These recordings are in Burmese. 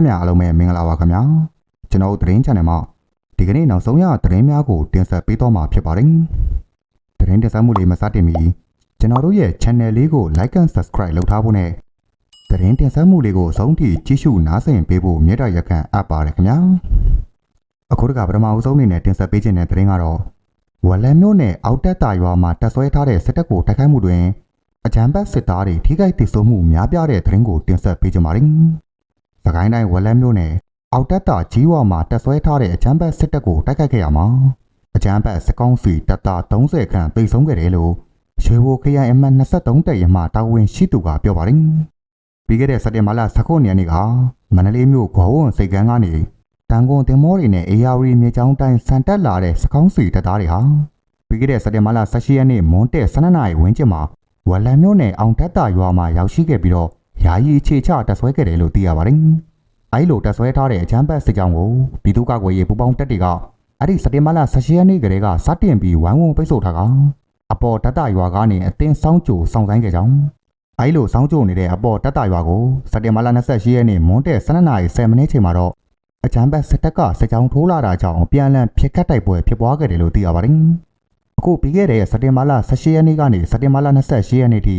သမျှအားလုံးပဲမင်္ဂလာပါခင်ဗျာကျွန်တော်တို့သတင်း channel မှာဒီကနေ့နောက်ဆုံးရသတင်းများကိုတင်ဆက်ပေးတော့မှာဖြစ်ပါတယ်သတင်းတင်ဆက်မှုလေးမစတင်မီကျွန်တော်တို့ရဲ့ channel လေးကို like and subscribe လုပ်ထားဖို့နဲ့သတင်းတင်ဆက်မှုလေးကိုအဆုံးထိကြည့်ရှုနားဆင်ပေးဖို့မြတ်တာရက်ခံအပ်ပါတယ်ခင်ဗျာအခုတကပထမအဆုံးအနေနဲ့တင်ဆက်ပေးခြင်းတဲ့သတင်းကတော့ဝက်လက်မျိုးနဲ့အောက်တက်တာရွာမှာတက်ဆွဲထားတဲ့စစ်တပ်ကိုတိုက်ခိုက်မှုတွင်အကြမ်းဖက်စစ်သားတွေထိခိုက်ဒေဆုံးမှုများပြားတဲ့သတင်းကိုတင်ဆက်ပေးကြပါမယ်။ သခိုင်းတိုင်းဝက်လက်မျိုးနဲ့အောက်တက်တာကြီးဝါမှာတက်ဆွဲထားတဲ့အကြမ်းဖက်စစ်တပ်ကိုတိုက်ခိုက်ခဲ့ရမှာအကြမ်းဖက်စစ်ကောင်စီတပ်သား30ခန့်တိတ်ဆုံးခဲ့တယ်လို့ရွှေဘိုခရိုင်အမှတ်23တပ်ရမှတာဝန်ရှိသူကပြောပါတယ်။ပြီးခဲ့တဲ့စက်တင်ဘာလ19ရက်နေ့ကမန္တလေးမြို့ဂွာဝွန်စိတ်ကမ်းကနေတန်ကွန်တင်မောတွေနဲ့အေယာဝတီမြေချောင်းတိုင်းဆန်တက်လာတဲ့စကောင်းစီတပ်သားတွေဟာပြီးခဲ့တဲ့စက်တင်ဘာလ18ရက်နေ့မွန်းတဲ့12နာရီဝန်းကျင်မှာဝက်လန်မြို့နယ်အောင်တက်တာရွာမှာရောက်ရှိခဲ့ပြီးတော့ ယာယီအခြေချတက်ဆွဲခဲ့တယ်လို့သိရပါတယ်။အဲဒီလိုတက်ဆွဲထားတဲ့အချမ်းဘတ်စစ်ကြောင်းကိုပြည်သူ့ကာကွယ်ရေးပူးပေါင်းတပ်တွေကအဲ့ဒီစက်တင်ဘာလ18ရက်နေ့ကလေးကစတင်ပြီးဝိုင်းဝန်းပိတ်ဆို့ထားကအပေါ်တက်တာရွာကနေအတင်းစောင်းကြိုစောင်းဆိုင်ခဲ့ကြောင်းအဲဒီလိုစောင်းကြိုနေတဲ့အပေါ်တက်တာရွာကိုစက်တင်ဘာလ28ရက်နေ့မွန်းတဲ့12နာရီ10မိနစ်ချိန်မှာတော့အချမ်းဘတ်စစ်တပ်ကစစ်ကြောင်းထိုးလာတာကြောင့်ပြန်လည်ဖြစ်ခတ်တိုက်ပွဲဖြစ်ပွားခဲ့တယ်လို့သိရပါတယ်။အခုပြီးခဲ့တဲ့စက်တင်ဘာလ18ရက်နေ့ကနေစက်တင်ဘာလ28ရက်နေ့ထိ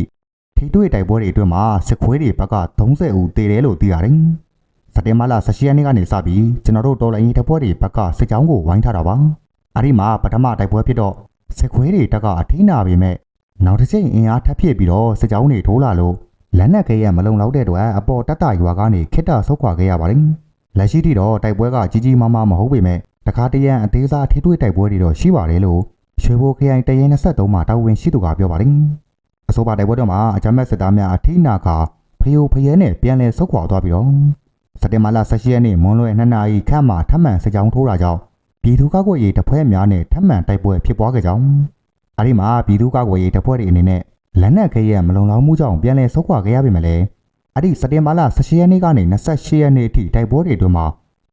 ထိတွေ့တိုက်ပွဲတွေအတွင်းမှာစစ်ခွေးတွေဘက်က30ဦးသေတယ်လို့သိရတယ်။စက်တင်ဘာလ18ရက်နေ့ကနေစပြီးကျွန်တော်တို့တော်လိုင်းတပ်ဖွဲ့တွေဘက်ကစစ်ကြောင်းကိုဝိုင်းထားတာပါ။အဲဒီမှာပထမတိုက်ပွဲဖြစ်တော့စစ်ခွေးတွေတက်ကအထိနာပေမဲ့နောက်တစ်ချိန်အင်အားထပ်ဖြစ်ပြီးတော့စစ်ကြောင်းတွေထိုးလာလို့လက်နက်ကရမလုံလောက်တဲ့အတွက်အပေါ်တက်တာရွာကနေခိတ္တဆုတ်ခွာခဲ့ရပါတယ်။လက်ရှိထိတော့တိုက်ပွဲကကြီးကြီးမားမားမဟုတ်ပေမဲ့တခါတရံအသေးစားထိတွေ့တိုက်ပွဲတွေတော့ရှိပါတယ်လို့ရွှေဘိုခရိုင်တရင်23မှာတာဝန်ရှိသူကပြောပါတယ်။ အဆိုပါတိုက်ပွဲတော့မှာအကြမ်းဖက်စစ်သားများအထိနာကဖယိုဖယဲနဲ့ပြန်လည်ဆုတ်ခွာသွားပြီးတော့စက်တင်ဘာလ18ရက်နေ့မွန်းလွဲ2နာရီခန့်မှာထပ်မံစစ်ကြောင်းထိုးတာကြောင့်ပြည်သူ့ကာကွယ်ရေးတပ်ဖွဲ့များနဲ့ထပ်မံတိုက်ပွဲဖြစ်ပွားခဲ့ကြောင်းအဲဒီမှာပြည်သူ့ကာကွယ်ရေးတပ်ဖွဲ့တွေအနေနဲ့လက်နက်ခဲရမလုံလောက်မှုကြောင့်ပြန်လည်ဆုတ်ခွာခဲ့ရပေမဲ့လည်းအဲ့ဒီစက်တင်ဘာလ18ရက်နေ့ကနေ28ရက်နေ့အထိတိုက်ပွဲတွေအတွင်းမှာ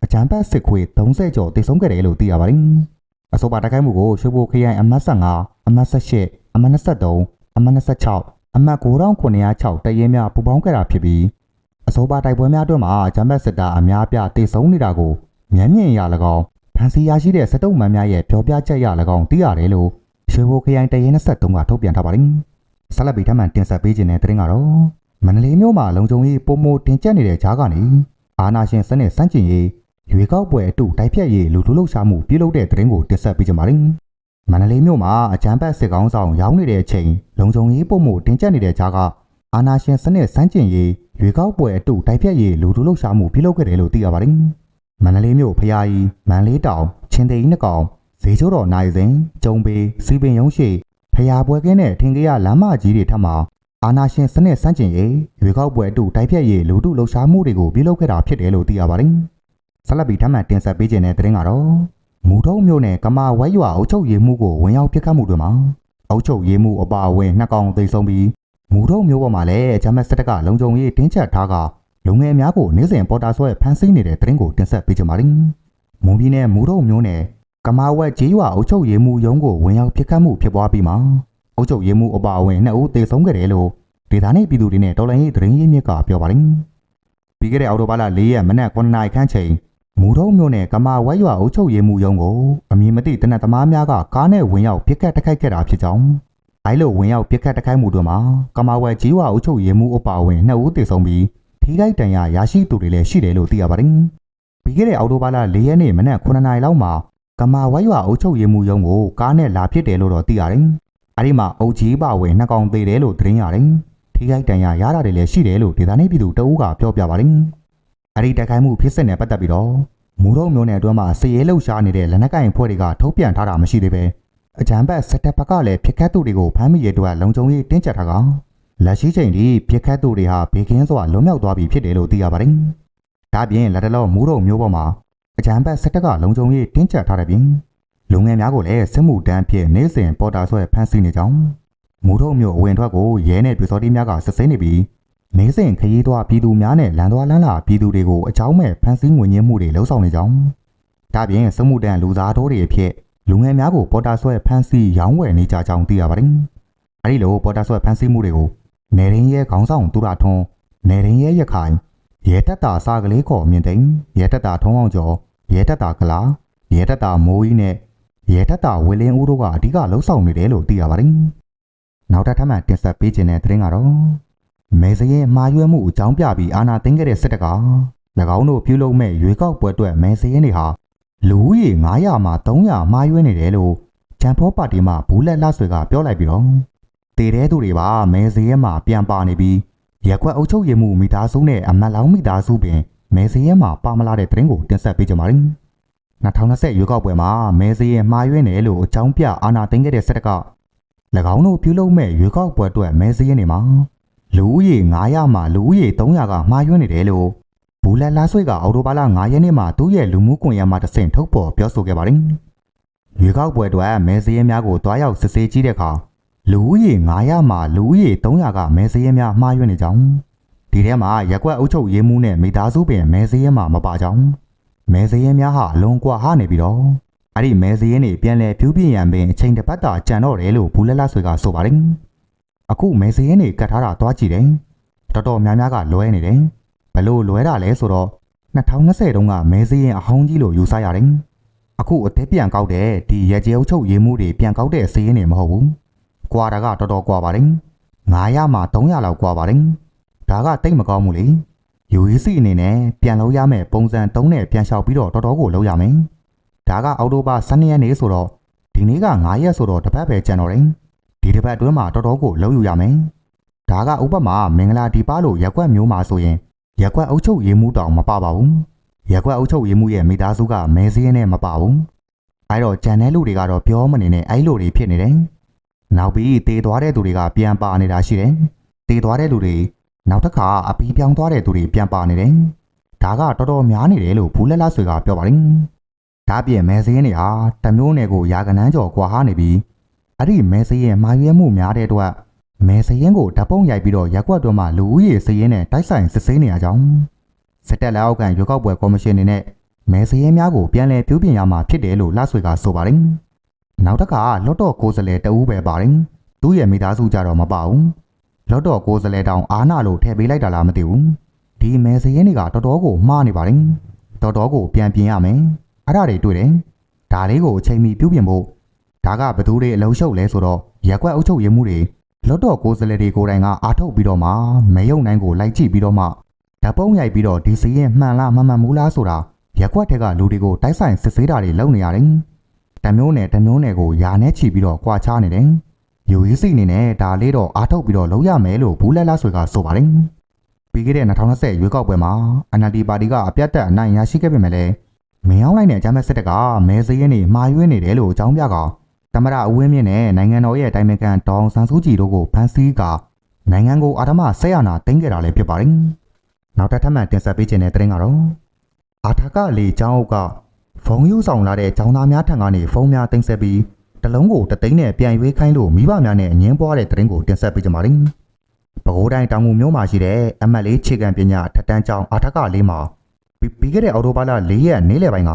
အကြမ်းဖက်စစ်ခွေ30ကျော်တိတ်ဆုံးခဲ့တယ်လို့သိရပါတယ်။အဆိုပါတိုက်ခိုက်မှုကိုရွှေဘိုခရိုင်အမှတ်15အမှတ်18အမှတ်23 အမှတ်26အမှတ်9906တရဲများပူးပေါင်းခဲ့တာဖြစ်ပြီးအဆိုပါတိုက်ပွဲများအတွင်းမှာဂျမ်ဘတ်စစ်သားအများပြတိတ်ဆုံးနေတာကိုမျက်မြင်ရ၎င်းဖန်စီရရှိတဲ့စက်တုံးမှန်များရဲ့ပြောပြချက်ရ၎င်းသိရတယ်လို့ရွှေဘိုခရိုင်တရဲ23ကထုတ်ပြန်ထားပါတယ်။ဆက်လက်ပြီးထပ်မံတင်ဆက်ပေးခြင်းတဲ့သတင်းကတော့မန္တလေးမြို့မှာလုံခြုံရေးပုံမတင်ကျက်နေတဲ့ကြားကနေအာနာရှင်စနစ်စန့်ကျင်ရေးရွေကောက်ပွဲအတူတိုက်ဖြတ်ရေးလူလူလှုပ်ရှားမှုပြုလုပ်တဲ့သတင်းကိုတင်ဆက်ပေးကြပါမယ်။ မန္တလေးမြို့မှာအကြမ်းဖက်စစ်ကောင်ဆောင်ရောင်းနေတဲ့အချိန်လုံခြုံရေးပုံမတင်ကျက်နေတဲ့ကြားကအာနာရှင်စနစ်စန့်ကျင်ရေးရွေကောက်ပွဲအတူတိုက်ဖြတ်ရေးလူလူလှုပ်ရှားမှုပြုလုပ်ခဲ့တယ်လို့သိရပါတယ်။မန္တလေးမြို့ဖျားကြီးမန္တလေးတောင်ချင်းသိန်းနှကောင်ဈေးချိုးတော်နိုင်စဉ်ကျုံပေစီပင်ရုံးရှိဖျားပွဲကင်းတဲ့ထင်ကြရလမ်းမကြီးတွေထပ်မှာအာနာရှင်စနစ်စန့်ကျင်ရေးရွေကောက်ပွဲအတူတိုက်ဖြတ်ရေးလူထုလှုပ်ရှားမှုတွေကိုပြုလုပ်ခဲ့တာဖြစ်တယ်လို့သိရပါတယ်။ဆက်လက်ပြီးထပ်မံတင်ဆက်ပေးခြင်းတဲ့သတင်းကတော့ မူထုံးမြို့နယ်ကမာဝဲရွာအုပ်ချုပ်ရေးမှုကိုဝင်ရောက်ပစ်ခတ်မှုတွေမှာအုပ်ချုပ်ရေးမှုအပါအဝင်နှစ်ကောင်သိဆုံးပြီးမူထုံးမြို့ပေါ်မှာလည်းဂျမတ်စတက်ကလုံခြုံရေးတင်းကျပ်ထားကလူငယ်များကိုနေ့စဉ်ပေါ်တာဆွဲဖမ်းဆီးနေတဲ့သတင်းကိုတင်ဆက်ပေးကြပါမယ်။မွန်ပြည်နယ်မူထုံးမြို့နယ်ကမာဝဲကျေးရွာအုပ်ချုပ်ရေးမှုရုံးကိုဝင်ရောက်ပစ်ခတ်မှုဖြစ်ပွားပြီးမှာအုပ်ချုပ်ရေးမှုအပါအဝင်နှစ်ဦးသေဆုံးခဲ့တယ်လို့ဒေသနေပြည်သူတွေနဲ့တော်လိုင်းရေးသတင်းရင်းမြစ်ကပြောပါတယ်။ပြီးခဲ့တဲ့အောက်တိုဘာလ၄ရက်မနက်9နာရီခန့်ချိန် မူထုံးမြို့နယ်ကမာဝဲရွာအုပ်ချုပ်ရေးမှုရုံးကိုအမည်မသိတနက်သမားများကကားနဲ့ဝင်ရောက်ပစ်ခတ်တိုက်ခိုက်ခဲ့တာဖြစ်ကြောင်းအဲလိုဝင်ရောက်ပစ်ခတ်တိုက်ခိုက်မှုတို့မှာကမာဝဲကြီးရွာအုပ်ချုပ်ရေးမှုအပါအဝင်နှစ်ဦးသေဆုံးပြီးထိခိုက်ဒဏ်ရာရရှိသူတွေလည်းရှိတယ်လို့သိရပါတယ်။ပြီးခဲ့တဲ့အောက်တိုဘာလ၄ရက်နေ့မနက်9နာရီလောက်မှာကမာဝဲရွာအုပ်ချုပ်ရေးမှုရုံးကိုကားနဲ့လာပစ်တယ်လို့တော့သိရတယ်။အဲဒီမှာအုပ်ကြီးပါဝင်နှစ်ကောင်သေးတယ်လို့သတင်းရတယ်။ထိခိုက်ဒဏ်ရာရတာတွေလည်းရှိတယ်လို့ဒေသနေပြည်သူတအူးကပြောပြပါတယ်။ အဲဒီတိုက်ခိုက်မှုဖြစ်စဉ်နဲ့ပတ်သက်ပြီးတော့မူတော့မျိုးနယ်အတွင်းမှာစည်ရဲလှုပ်ရှားနေတဲ့လက်နက်ကင်ဖွဲ့တွေကထုတ်ပြန်ထားတာမရှိသေးပဲအကြံဘက်စက်တက်ဘက်ကလည်းဖြစ်ခတ်သူတွေကိုဖမ်းမိရတဲ့လုံခြုံရေးတင်းကျပ်ထားကလက်ရှိချိန်ထိဖြစ်ခတ်သူတွေဟာဘေကင်းစွာလွန်မြောက်သွားပြီဖြစ်တယ်လို့သိရပါတယ်။ဒါပြင်လက်တလောမူတော့မျိုးပေါ်မှာအကြံဘက်စက်တက်ကလုံခြုံရေးတင်းကျပ်ထားတဲ့ပြင်လူငယ်များကိုလည်းစစ်မှုတန်းဖြစ်နေစဉ်ပေါ်တာဆွဲဖမ်းဆီးနေကြောင်းမူတော့မျိုးအဝင်ထွက်ကိုရဲနဲ့ပြည်စောတိများကစစ်ဆေးနေပြီး နေစဉ်ခရီးသွားပြည်သူများနဲ့လမ်းသွားလမ်းလာပြည်သူတွေကိုအကြောင်းမဲ့ဖမ်းဆီးငွေညှင်းမှုတွေလှုံ့ဆော်နေကြောင်းဒါပြင်စမှုတန်လူသားတို့တွေအဖြစ်လူငယ်များကိုပေါ်တာဆွဲဖမ်းဆီးရောင်းဝယ်နေကြကြောင်းသိရပါတယ်။အဲဒီလိုပေါ်တာဆွဲဖမ်းဆီးမှုတွေကိုနေရင်းရဲခေါင်းဆောင်သူရထွန်းနေရင်းရဲရခိုင်ရဲတက်တာစာကလေးခေါ်မြင့်သိမ်းရဲတက်တာထုံးအောင်ကျော်ရဲတက်တာကလာရဲတက်တာမိုးကြီးနဲ့ရဲတက်တာဝေလင်းဦးတို့ကအဓိကလှုပ်ဆောင်နေတယ်လို့သိရပါတယ်။နောက်ထပ်ထပ်မံတင်ဆက်ပေးခြင်းတဲ့သတင်းကတော့ မေစရင်မှားယွင်းမှုအကြောင်းပြပြီးအာဏာသိမ်းခဲ့တဲ့စစ်တပ်က၎င်းတို့ပြုလုပ်မဲ့ရွေးကောက်ပွဲအတွက်မဲစရင်တွေဟာလူဦးရေ900မှာ300မှားယွင်းနေတယ်လို့ချန်ဖောပါတီမှဘူးလက်လဆွေကပြောလိုက်ပြီးတော့တည်တဲ့သူတွေပါမဲစရင်မှာပြန်ပါနေပြီးရက်ကွက်အုပ်ချုပ်ရေးမှုမိသားစုနဲ့အမတ်လောင်းမိသားစုပင်မဲစရင်မှာပါမလာတဲ့သတင်းကိုတင်ဆက်ပေးကြပါမယ်2020ရွေးကောက်ပွဲမှာမဲစရင်မှားယွင်းတယ်လို့အကြောင်းပြအာဏာသိမ်းခဲ့တဲ့စစ်တပ်က၎င်းတို့ပြုလုပ်မဲ့ရွေးကောက်ပွဲအတွက်မဲစရင်တွေမှာ လူဦးရေ900မှာလူဦးရေ300ကမှားယွင်းနေတယ်လို့ဘူးလက်လာဆွေကအော်တိုဘာလ9ရက်နေ့မှာသူ့ရဲ့လူမှုကွန်ရက်မှာတဆင့်ထုတ်ပေါ်ပြောဆိုခဲ့ပါတယ်။ရွေးကောက်ပွဲအတွက်မဲစရင်များကိုတွားရောက်စစ်ဆေးကြည့်တဲ့အခါလူဦးရေ900မှာလူဦးရေ300ကမဲစရင်များမှားယွင်းနေကြောင်းဒီထဲမှာရက်ကွက်အုပ်ချုပ်ရေးမှုနဲ့မိသားစုပင်မဲစရင်မှာမပါကြောင်းမဲစရင်များဟာအလွန်ကွာဟနေပြီးတော့အဲ့ဒီမဲစရင်တွေပြန်လဲပြူးပြင်းရန်ပင်အချိန်တစ်ပတ်တာကြံတော့တယ်လို့ဘူးလက်လာဆွေကဆိုပါတယ်။ အခုမဲစရင်တွေကတ်ထားတာတွားကြည့်တယ်။တော်တော်များများကလွဲနေတယ်။ဘလို့လွဲတာလဲဆိုတော့2020တုန်းကမဲစရင်အဟောင်းကြီးလို့ယူဆရတယ်။အခုအသက်ပြန်ကောက်တဲ့ဒီရဲကျဲအုပ်ချုပ်ရေးမှုတွေပြန်ကောက်တဲ့စရင်တွေမဟုတ်ဘူး။ကွာတာကတော်တော်ကွာပါတယ်။900မှာ300လောက်ကွာပါတယ်။ဒါကတိတ်မကောင်းဘူးလေ။ UEC အနေနဲ့ပြန်လို့ရမယ်ပုံစံ3နဲ့ပြန်လျှောက်ပြီးတော့တော်တော်ကိုလုပ်ရမယ်။ဒါကအောက်တိုဘာ12ရက်နေ့ဆိုတော့ဒီနေ့က9ရက်ဆိုတော့တစ်ပတ်ပဲကျန်တော့တယ်။ ဒီတစ်ပတ်အတွင်းမှာတော်တော်ကိုလုပ်ယူရမယ်။ဒါကဥပမာမင်္ဂလာဒီပါလို့ရက်ကွက်မျိုးမှာဆိုရင်ရက်ကွက်အုပ်ချုပ်ရေးမှုတောင်မပါပါဘူး။ရက်ကွက်အုပ်ချုပ်ရေးမှုရဲ့မိသားစုကမဲစင်းနဲ့မပါဘူး။အဲတော့ဂျန်တဲ့လူတွေကတော့ပြောမနေနဲ့အဲ့လိုတွေဖြစ်နေတယ်။နောက်ပြီးတေးသွားတဲ့သူတွေကပြန်ပါနေတာရှိတယ်။တေးသွားတဲ့လူတွေနောက်တစ်ခါအပီးပြောင်းသွားတဲ့သူတွေပြန်ပါနေတယ်။ဒါကတော်တော်များနေတယ်လို့ဘူးလက်လက်ဆွေကပြောပါတယ်။ဒါပြင်မဲစင်းတွေဟာတမျိုးနယ်ကိုယာကနန်းကျော်ကွာဟနေပြီး အဲ့ဒီမဲစင်းမှာရွဲမှုများတဲ့အတွက်မဲစရင်ကိုဓာတ်ပုံရိုက်ပြီးတော့ရက်ကွက်တွင်းမှာလူဦးရေစရင်နဲ့တိုက်ဆိုင်စစ်ဆေးနေရကြောင်းစစ်တပ်လက်အောက်ခံရွေးကောက်ပွဲကော်မရှင်နေနဲ့မဲစရင်များကိုပြန်လည်ပြုပြင်ရမှာဖြစ်တယ်လို့လှဆွေကဆိုပါတယ်။နောက်တစ်ခါလော့တော့ကိုယ်စလဲတဦးပဲပါတယ်။သူ့ရဲ့မိသားစုကြတော့မပါဘူး။လော့တော့ကိုယ်စလဲတောင်အာနာလို့ထည့်ပေးလိုက်တာလားမသိဘူး။ဒီမဲစရင်တွေကတော်တော်ကိုမှားနေပါတယ်။တော်တော်ကိုပြန်ပြင်ရမယ်။အဲ့ဒါတွေတွေ့တယ်။ဒါလေးကိုအချိန်မီပြုပြင်ဖို့ ဒါကဘသူတွေအလုံးရှုပ်လဲဆိုတော့ရက်ကွက်အုပ်ချုပ်ရေးမှုတွေလော့တော့ကိုယ်စလဲတွေကိုယ်တိုင်ကအာထုတ်ပြီးတော့မှမဲယုံနိုင်ကိုလိုက်ကြည့်ပြီးတော့မှဓာတ်ပုံရိုက်ပြီးတော့ဒီစီရင်မှန်လားမမှန်ဘူးလားဆိုတာရက်ကွက်ထက်ကလူတွေကိုတိုက်ဆိုင်စစ်ဆေးတာတွေလုပ်နေရတယ်။တမျိုးနဲ့တမျိုးနဲ့ကိုယာနဲ့ချီပြီးတော့ကြွာချနေတယ်။ UEC အနေနဲ့ဒါလေးတော့အာထုတ်ပြီးတော့လုပ်ရမယ်လို့ဘူးလက်လက်ဆွေကဆိုပါတယ်။ပြီးခဲ့တဲ့2020ရွေးကောက်ပွဲမှာ NLD ပါတီကအပြတ်တက်အနိုင်ရရှိခဲ့ပေမဲ့လည်းမင်းအောင်လိုက်နဲ့ဂျမ်းမက်စစ်တပ်ကမဲစည်းရင်းနေမှားယွင်းနေတယ်လို့အကြောင်းပြက တမရအဝင်းမြင့်နဲ့နိုင်ငံတော်ရဲ့တိုင်ပင်ခံဒေါအောင်ဆန်းစုကြည်တို့ကိုဖမ်းဆီးကနိုင်ငံကိုအာဓမဆက်ရနာတင်ခဲ့တာလည်းဖြစ်ပါတယ်။နောက်တစ်ထပ်မှတင်ဆက်ပေးခြင်းတဲ့သတင်းကတော့အာထကလေချောင်းအုပ်ကဖုန်းယူဆောင်လာတဲ့ចောင်းသားများထံကနေဖုန်းများတင်ဆက်ပြီးတလုံးကိုတသိန်းနဲ့ပြန်ရွေးခိုင်းလို့မိဘများနဲ့အငင်းပွားတဲ့သတင်းကိုတင်ဆက်ပေးကြပါမယ်။ပဲခူးတိုင်းတောင်ငူမြို့မှာရှိတဲ့အမတ်လေးခြေကံပညာထက်တန်းကျောင်းအာထကလေးမှာပြီးခဲ့တဲ့အော်တိုဘာလ၄ရက်နေ့လယ်ပိုင်းက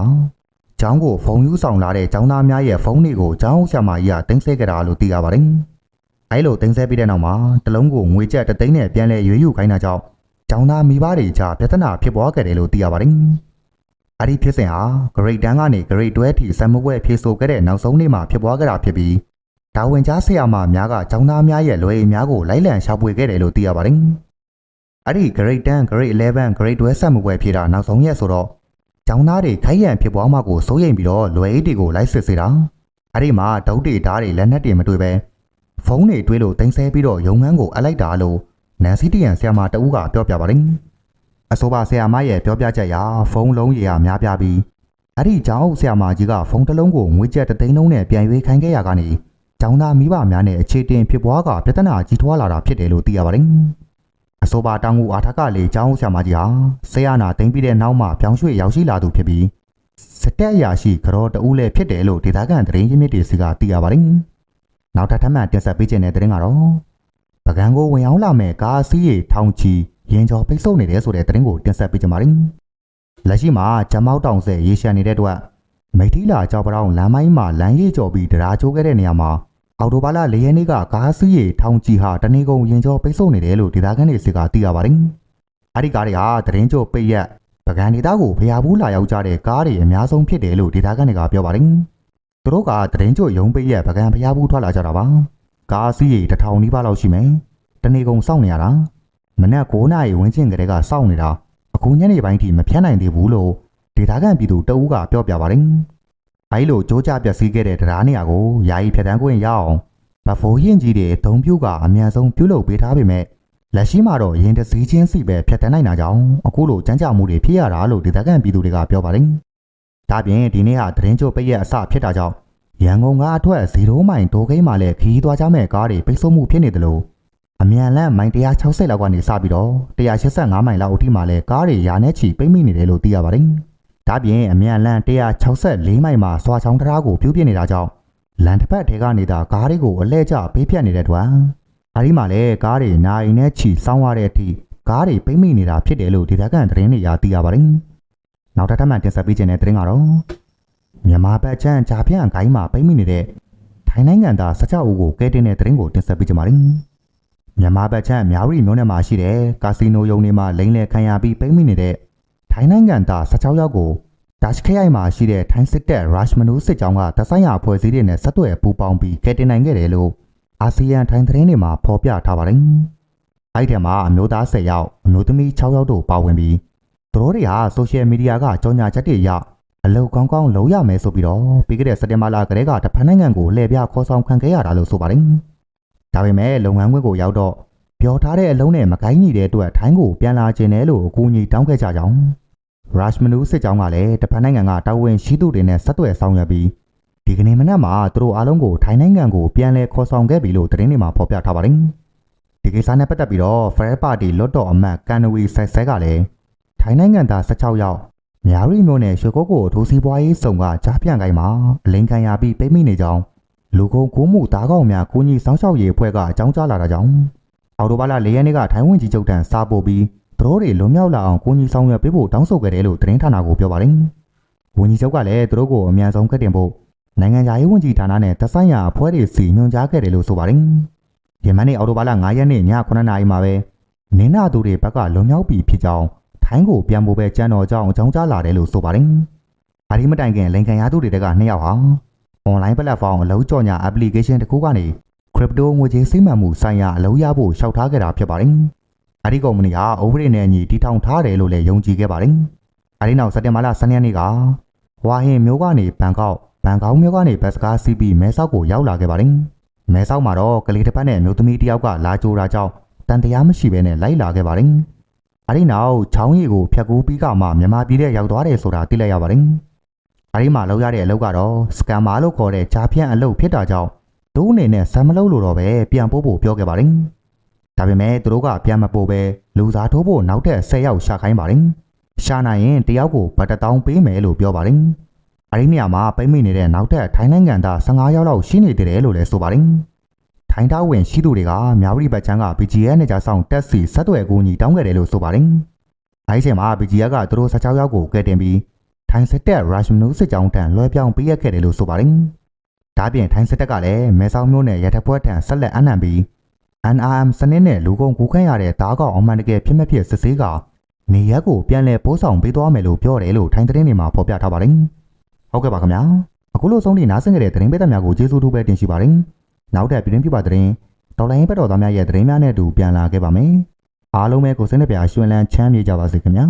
ကျောင်းကိုဖုန်းယူဆောင်လာတဲ့ကျောင်းသားများရဲ့ဖုန်းတွေကိုကျောင်းဆရာမကြီးကတင်ဆက်ကြတာလို့သိရပါတယ်။အဲလိုတင်ဆက်ပြီးတဲ့နောက်မှာတလုံးကိုငွေကျပ်တသိန်းနဲ့ပြန်လဲရွေးယူခိုင်းတာကြောင့်ကျောင်းသားမိဘတွေကြားပြဿနာဖြစ်ပွားခဲ့တယ်လို့သိရပါတယ်။အဲဒီဖြစ်စဉ်ဟာ grade 10ကနေ grade 12ထိစံမပွဲဖြည့်ဆို့ခဲ့တဲ့နောက်ဆုံးနေ့မှာဖြစ်ပွားခဲ့တာဖြစ်ပြီးတာဝန်ကြားဆရာမများကကျောင်းသားများရဲ့လွယ်အိမ်များကိုလိုက်လံရှာဖွေခဲ့တယ်လို့သိရပါတယ်။အဲ့ဒီ grade 10 grade 11 grade 12စံမပွဲဖြည့်တာနောက်ဆုံးရက်ဆိုတော့ ကျောင်းသားတွေခိုက်ရန်ဖြစ်ပွားမှကိုစိုးရိမ်ပြီးတော့လွယ်အိတ်တွေကိုလိုက်စစ်စေတာအဲ့ဒီမှာဒုတ်တွေဓာတ်တွေလက်နက်တွေမတွေ့ပဲဖုန်းတွေတွေးလို့တင်ဆက်ပြီးတော့ရုံငန်းကိုအလိုက်တာလို့နန်စီတီယန်ဆရာမတဦးကပြောပြပါတယ်အဆိုပါဆရာမရဲ့ပြောပြချက်အရဖုန်းလုံးကြီးကများပြားပြီးအဲ့ဒီကျောင်းဆရာမကြီးကဖုန်းတစ်လုံးကိုငွေကျပ်တသိန်းလုံးနဲ့ပြန်ရွေးခိုင်းခဲ့ရကနေကျောင်းသားမိဘများနဲ့အခြေတင်ဖြစ်ပွားကပြဿနာကြီးထွားလာတာဖြစ်တယ်လို့သိရပါတယ် အဆိုပါတောင်ငူအာထကလေကျောင်းဆရာမကြီးဟာဆေးရနာတင်ပြီးတဲ့နောက်မှာပြောင်းရွှေ့ရောက်ရှိလာသူဖြစ်ပြီးစတက်အရာရှိကြောတဦးလည်းဖြစ်တယ်လို့ဒေသခံသတင်းရင်းမြစ်တွေစီကသိရပါတယ်။နောက်ထပ်ထပ်မံတင်ဆက်ပေးခြင်းတဲ့သတင်းကတော့ပကံကိုဝင်အောင်လာမဲ့ကားစီးရီထောင်ချီရင်ကျော်ပိတ်ဆို့နေတယ်ဆိုတဲ့သတင်းကိုတင်ဆက်ပေးကြပါမယ်။လက်ရှိမှာဂျမောက်တောင်ဆဲရေရှမ်းနေတဲ့အတွက်မိထီလာကြောက်ပတောင်လမ်းမိုင်းမှာလမ်းရည်ကျော်ပြီးတရားချိုးခဲ့တဲ့နေရာမှာ အော်တိုဘာလ၄ရက်နေ့ကကားစီးရီထောင်ချီဟာတနေကုန်ရင်ကျော်ပိတ်ဆို့နေတယ်လို့ဒေသခံတွေစီကသိရပါတယ်အဲ့ဒီကားတွေဟာသတင်းကြိုပိတ်ရက်ပကံဒေသကိုဖျားဘူးလာရောက်ကြတဲ့ကားတွေအများဆုံးဖြစ်တယ်လို့ဒေသခံတွေကပြောပါတယ်။သူတို့ကသတင်းကြိုရုံပိတ်ရက်ပကံဖျားဘူးထွက်လာကြတာပါ။ကားစီးရီတစ်ထောင်နီးပါးလောက်ရှိမယ်။တနေ့ကုန်စောင့်နေရတာ။မနက်9နာရီဝန်းကျင်ကလေးကစောင့်နေတာအခုညနေပိုင်းထိမဖြတ်နိုင်သေးဘူးလို့ဒေသခံပြည်သူတအူးကပြောပြပါတယ်။ အဲဒီလိုကြိုးကြပြက်စီးခဲ့တဲ့တရားနေရာကိုယာယီဖြတ်တန်းခွင့်ရအောင်ဗဖိုးရင်ကြီးတွေဒုံပြူကအမြန်ဆုံးပြုလုပ်ပေးထားပေမဲ့လက်ရှိမှာတော့ရင်တစည်းချင်းစီပဲဖြတ်တန်းနိုင်တာကြောင့်အခုလိုကြမ်းကြမှုတွေဖြစ်ရတာလို့ဒေသခံပြည်သူတွေကပြောပါတယ်။ဒါပြင်ဒီနေ့ဟာသတင်းကြိုပိတ်ရက်အစဖြစ်တာကြောင့်ရန်ကုန်ကအထွက်0မိုင်ဒိုကိန်းမှာလည်းခီးသွားကြမဲ့ကားတွေပိတ်ဆို့မှုဖြစ်နေတယ်လို့အမြန်လမ်းမိုင်160လောက်ကနေစပြီးတော့185မိုင်လောက်အထိမှလည်းကားတွေရာနဲ့ချီပိတ်မိနေတယ်လို့သိရပါတယ်။ ဒါပြင်အမြန်လမ်း164မိုင်မှာစွာချောင်းတရားကိုပြုတ်ပြနေတာကြောင့်လန်တစ်ဖက်ထဲကနေတာကားတွေကိုအလဲကျပေးဖြတ်နေတဲ့တွင်အဲဒီမှာလည်းကားတွေနိုင်နဲ့ချီစောင်းရတဲ့အထိကားတွေပိတ်မိနေတာဖြစ်တယ်လို့ဒေသခံသတင်းတွေအရသိရပါတယ်။နောက်တစ်ထပ်မှတင်ဆက်ပေးခြင်းတဲ့သတင်းကတော့မြန်မာဘက်ချမ်းဂျာပြန်ဂိုင်းမှာပိတ်မိနေတဲ့ထိုင်းနိုင်ငံသား16ဦးကိုကဲတင်တဲ့သတင်းကိုတင်ဆက်ပေးကြပါမယ်။မြန်မာဘက်ချမ်းမြောက်ရီမြို့နယ်မှာရှိတဲ့ကာစီနိုရုံတွေမှာလိမ့်လေခံရပြီးပိတ်မိနေတဲ့ ထိုင်းနိုင်ငံသား16ယောက်ကိုဒါရှ်ခရိုင်မှာရှိတဲ့ထိုင်းစစ်တပ်ရရှမနူးစစ်ကြောင်းကတဆိုင်ရဖွဲ့စည်းတွေနဲ့ဆက်သွယ်ပူးပေါင်းပြီးကဲတင်နိုင်ခဲ့တယ်လို့အာဆီယံထိုင်းသတင်းတွေမှာဖော်ပြထားပါတယ်။အဲ့ဒီထဲမှာအမျိုးသား10ယောက်အမျိုးသမီး6ယောက်တို့ပါဝင်ပြီးသူတို့တွေဟာဆိုရှယ်မီဒီယာကကြော်ညာချက်တွေအရအလုတ်ကောင်းကောင်းလုံးရမယ်ဆိုပြီးတော့ပြီးခဲ့တဲ့စက်တင်ဘာလကတည်းကတဖန်နိုင်ငံကိုလှည့်ပြခေါ်ဆောင်ခံခဲ့ရတာလို့ဆိုပါတယ်။ဒါပေမဲ့လုပ်ငန်းခွင်ကိုရောက်တော့ပြောထားတဲ့အလုံးနဲ့မကိုင်းညီတဲ့အတွက်ထိုင်းကိုပြန်လာခြင်းနဲ့လို့အကူအညီတောင်းခဲ့ကြကြောင်း ရရှမနူးစစ်ကြောင်းကလည်းတဖန်နိုင်ငံကတာဝန်ရှိသူတွေနဲ့ဆက်သွယ်ဆောင်ရွက်ပြီးဒီကနေ့မနက်မှာသူတို့အားလုံးကိုထိုင်းနိုင်ငံကိုပြန်လည်ခေါ်ဆောင်ခဲ့ပြီလို့သတင်းတွေမှာဖော်ပြထားပါတယ်။ဒီကိစ္စနဲ့ပတ်သက်ပြီးတော့ Fair Party လွတ်တော်အမတ်ကန်နဝီဆက်ဆဲကလည်းထိုင်းနိုင်ငံသား16ယောက်မြာရီမျိုးနဲ့ရွှေကုတ်ကိုဒိုစီပွားရေးစုံကကြားပြန်ကိုင်းမှာအလင်းခံရပြီးပိတ်မိနေကြောင်းလူကုန်ကူးမှုသားကောင်များကိုကြီးစောင်းရှောက်ရေးအဖွဲ့ကအကြောင်းကြားလာတာကြောင့်အော်တိုဘာလ၄ရက်နေ့ကထိုင်းဝင်ကြီးချုပ်တန်းစာပို့ပြီး သူတို့တွေလွန်မြောက်လာအောင်ကိုကြီးဆောင်ရွက်ပေးဖို့တောင်းဆိုခဲ့တယ်လို့သတင်းဌာနကိုပြောပါတယ်။ဝန်ကြီးချုပ်ကလည်းသူတို့ကိုအမြန်ဆုံးကတ်တင်ဖို့နိုင်ငံခြားရေးဝန်ကြီးဌာနနဲ့သက်ဆိုင်ရာအဖွဲ့တွေစီညွှန်ကြားခဲ့တယ်လို့ဆိုပါတယ်။ဒီမနေ့အော်တိုဘာလ9ရက်နေ့ည9:00နာရီမှာပဲနင်းနာသူတွေဘက်ကလွန်မြောက်ပြီဖြစ်ကြောင်းထိုင်းကိုပြန်ဖို့ပဲကြံတော်ကြောင်းအကြောင်းကြားလာတယ်လို့ဆိုပါတယ်။အဲဒီမတိုင်ခင်လိန်ကန်ရသူတွေကနှစ်ယောက်ဟာ online platform အလုံးကြော်ညာ application တစ်ခုကနေ crypto ငွေကြေးစိမ့်မှန်မှုဆိုင်ရာအလုံးရဖို့ရှောက်ထားခဲ့တာဖြစ်ပါတယ်။ အဲဒီကုမ္ပဏီဟာဥပဒေနဲ့အညီတည်ထောင်ထားတယ်လို့လည်းယုံကြည်ခဲ့ပါတယ်။အဲဒီနောက်စက်တင်ဘာလ12ရက်နေ့ကဝါဟင်မျိုးကနေဘန်ကောက်ဘန်ကောက်မြို့ကနေဘတ်စကားစီးပြီးမဲဆောက်ကိုရောက်လာခဲ့ပါတယ်။မဲဆောက်မှာတော့ကလေးတစ်ပတ်နဲ့မျိုးသမီးတစ်ယောက်ကလာကြိုတာကြောင့်တန်တရားမရှိဘဲနဲ့လိုက်လာခဲ့ပါတယ်။အဲဒီနောက်ချောင်းရီကိုဖြတ်ကူးပြီးကမှမြန်မာပြည်ထဲရောက်သွားတယ်ဆိုတာသိလိုက်ရပါတယ်။အဲဒီမှာလောက်ရတဲ့အလုပ်ကတော့စကမ်မာလို့ခေါ်တဲ့ဂျာဖြန့်အလုပ်ဖြစ်တာကြောင့်သူ့အနေနဲ့ဇမ်မလုပ်လို့တော့ပဲပြန်ပို့ဖို့ပြောခဲ့ပါတယ်။ ဒါပေမဲ့သူတို့ကပြန်မပို့ပဲလူစားထိုးဖို့နောက်ထပ်10ယောက်ရှာခိုင်းပါတယ်။ရှာနိုင်ရင်တယောက်ကိုဗတ်တတောင်းပေးမယ်လို့ပြောပါတယ်။အဲဒီနေရာမှာပိတ်မိနေတဲ့နောက်ထပ်ထိုင်းနိုင်ငံသား15ယောက်လောက်ရှိနေသေးတယ်လို့လည်းဆိုပါတယ်။ထိုင်းသားဝင်ရှိသူတွေကမြောက်ရီဘတ်ချန်က BGF နဲ့ကြာဆောင်တက်စီဆက်သွယ်ကူညီတောင်းခဲ့တယ်လို့ဆိုပါတယ်။အဲဒီချိန်မှာ BGF ကသူတို့16ယောက်ကိုကယ်တင်ပြီးထိုင်းစစ်တပ်ရုရှမနူးစစ်ကြောင်းတန်လွှဲပြောင်းပေးရခဲ့တယ်လို့ဆိုပါတယ်။ဒါပြင်ထိုင်းစစ်တပ်ကလည်းမဲဆောက်မြို့နယ်ရထပွဲထံဆက်လက်အနှံပြီး NRM စနစ်နဲ့လူကုန်ကူးခန့်ရတဲ့တားကောင်အမှန်တကယ်ဖြစ်မဲ့ဖြစ်စစ်ဆေးကနေရက်ကိုပြန်လည်ပို့ဆောင်ပေးသွားမယ်လို့ပြောတယ်လို့ထိုင်းသတင်းတွေမှာဖော်ပြထားပါတယ်။ဟုတ်ကဲ့ပါခင်ဗျာအခုလိုဆုံးထိနားဆင်ကြတဲ့သတင်းပေးသက်များကိုကျေးဇူးတူပဲတင်ရှိပါတယ်နောက်ထပ်ပြည်တွင်းပြပသတင်းတော်လိုင်းဘက်တော်သားများရဲ့သတင်းများနဲ့အတူပြန်လာခဲ့ပါမယ်အားလုံးပဲကိုစိတ်နှပြရှင်လန်းချမ်းမြေကြပါစေခင်ဗျာ